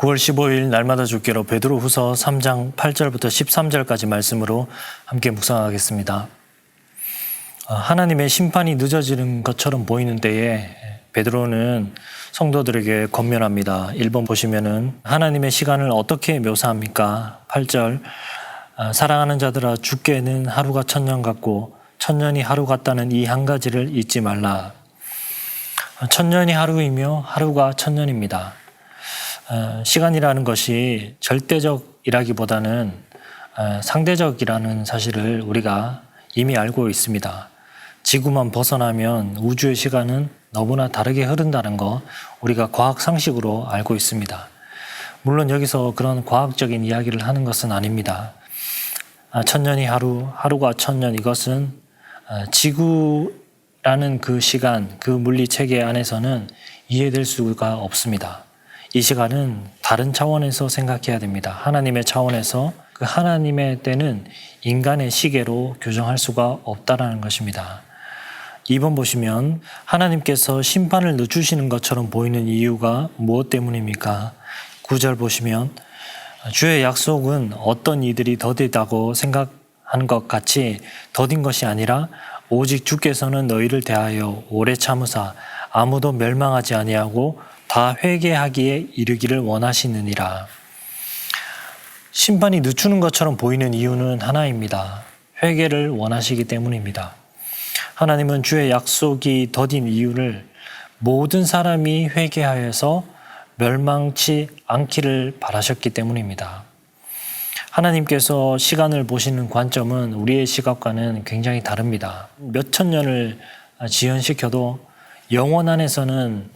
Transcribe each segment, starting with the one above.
9월 15일 날마다 죽기로 베드로 후서 3장 8절부터 13절까지 말씀으로 함께 묵상하겠습니다. 아, 하나님의 심판이 늦어지는 것처럼 보이는 때에 베드로는 성도들에게 권면합니다. 1번 보시면은 하나님의 시간을 어떻게 묘사합니까? 8절 아, 사랑하는 자들아 죽게는 하루가 천년 같고 천년이 하루 같다는 이 한 가지를 잊지 말라. 아, 천년이 하루이며 하루가 천년입니다. 어, 시간이라는 것이 절대적이라기보다는 어, 상대적이라는 사실을 우리가 이미 알고 있습니다. 지구만 벗어나면 우주의 시간은 너무나 다르게 흐른다는 거 우리가 과학 상식으로 알고 있습니다. 물론 여기서 그런 과학적인 이야기를 하는 것은 아닙니다. 아, 천년이 하루, 하루가 천년 이것은 어, 지구라는 그 시간, 그 물리 체계 안에서는 이해될 수가 없습니다. 이 시간은 다른 차원에서 생각해야 됩니다. 하나님의 차원에서 그 하나님의 때는 인간의 시계로 교정할 수가 없다라는 것입니다. 2번 보시면 하나님께서 심판을 늦추시는 것처럼 보이는 이유가 무엇 때문입니까? 9절 보시면 주의 약속은 어떤 이들이 더디다고 생각하는 것 같이 더딘 것이 아니라 오직 주께서는 너희를 대하여 오래 참으사 아무도 멸망하지 아니하고 다 회개하기에 이르기를 원하시느니라. 심판이 늦추는 것처럼 보이는 이유는 하나입니다. 회개를 원하시기 때문입니다. 하나님은 주의 약속이 더딘 이유를 모든 사람이 회개하여서 멸망치 않기를 바라셨기 때문입니다. 하나님께서 시간을 보시는 관점은 우리의 시각과는 굉장히 다릅니다. 몇천 년을 지연시켜도 영원 안에서는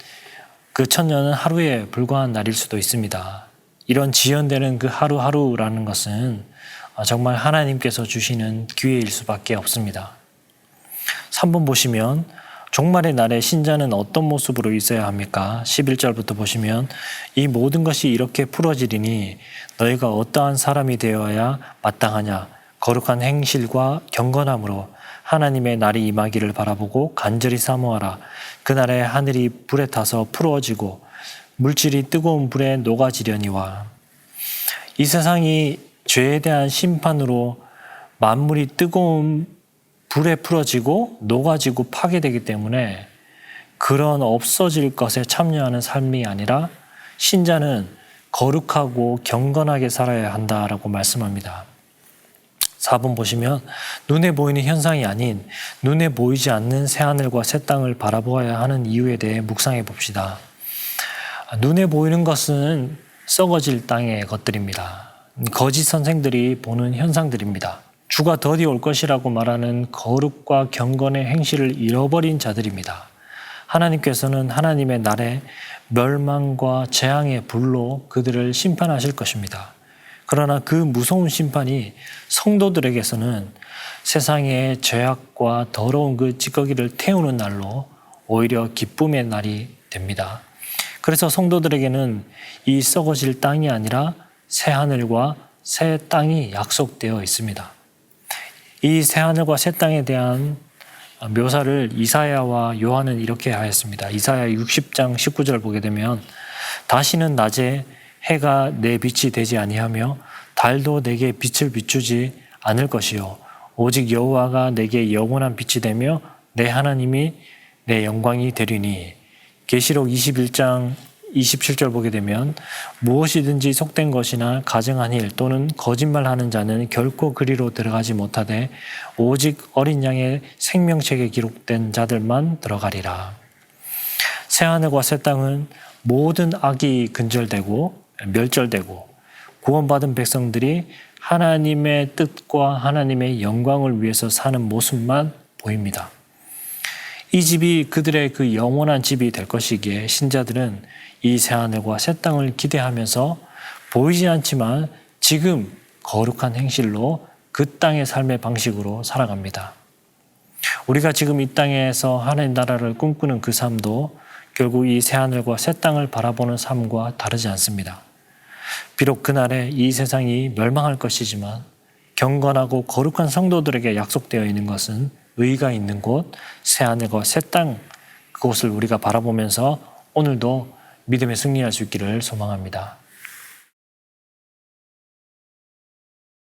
그 천년은 하루에 불과한 날일 수도 있습니다. 이런 지연되는 그 하루하루라는 것은 정말 하나님께서 주시는 기회일 수밖에 없습니다. 3번 보시면 종말의 날에 신자는 어떤 모습으로 있어야 합니까? 11절부터 보시면 이 모든 것이 이렇게 풀어지리니 너희가 어떠한 사람이 되어야 마땅하냐 거룩한 행실과 경건함으로 하나님의 날이 임하기를 바라보고 간절히 사모하라. 그날에 하늘이 불에 타서 풀어지고 물질이 뜨거운 불에 녹아지려니와 이 세상이 죄에 대한 심판으로 만물이 뜨거운 불에 풀어지고 녹아지고 파괴되기 때문에 그런 없어질 것에 참여하는 삶이 아니라 신자는 거룩하고 경건하게 살아야 한다라고 말씀합니다. 4번 보시면 눈에 보이는 현상이 아닌 눈에 보이지 않는 새하늘과 새 땅을 바라보아야 하는 이유에 대해 묵상해 봅시다. 눈에 보이는 것은 썩어질 땅의 것들입니다. 거짓 선생들이 보는 현상들입니다. 주가 더디 올 것이라고 말하는 거룩과 경건의 행실을 잃어버린 자들입니다. 하나님께서는 하나님의 날에 멸망과 재앙의 불로 그들을 심판하실 것입니다. 그러나 그 무서운 심판이 성도들에게서는 세상의 죄악과 더러운 그 찌꺼기를 태우는 날로 오히려 기쁨의 날이 됩니다. 그래서 성도들에게는 이 썩어질 땅이 아니라 새 하늘과 새 땅이 약속되어 있습니다. 이 새 하늘과 새 땅에 대한 묘사를 이사야와 요한은 이렇게 하였습니다. 이사야 60장 19절 보게 되면 다시는 낮에 해가 내 빛이 되지 아니하며 달도 내게 빛을 비추지 않을 것이요 오직 여호와가 내게 영원한 빛이 되며 내 하나님이 내 영광이 되리니 계시록 21장 27절 보게 되면 무엇이든지 속된 것이나 가증한 일 또는 거짓말하는 자는 결코 그리로 들어가지 못하되 오직 어린 양의 생명책에 기록된 자들만 들어가리라. 새 하늘과 새 땅은 모든 악이 근절되고 멸절되고 구원받은 백성들이 하나님의 뜻과 하나님의 영광을 위해서 사는 모습만 보입니다. 이 집이 그들의 그 영원한 집이 될 것이기에 신자들은 이 새하늘과 새 땅을 기대하면서 보이지 않지만 지금 거룩한 행실로 그 땅의 삶의 방식으로 살아갑니다. 우리가 지금 이 땅에서 하나님 나라를 꿈꾸는 그 삶도 결국 이 새하늘과 새 땅을 바라보는 삶과 다르지 않습니다. 비록 그날에 이 세상이 멸망할 것이지만 경건하고 거룩한 성도들에게 약속되어 있는 것은 의가 있는 곳, 새하늘과 새 땅, 그곳을 우리가 바라보면서 오늘도 믿음에 승리할 수 있기를 소망합니다.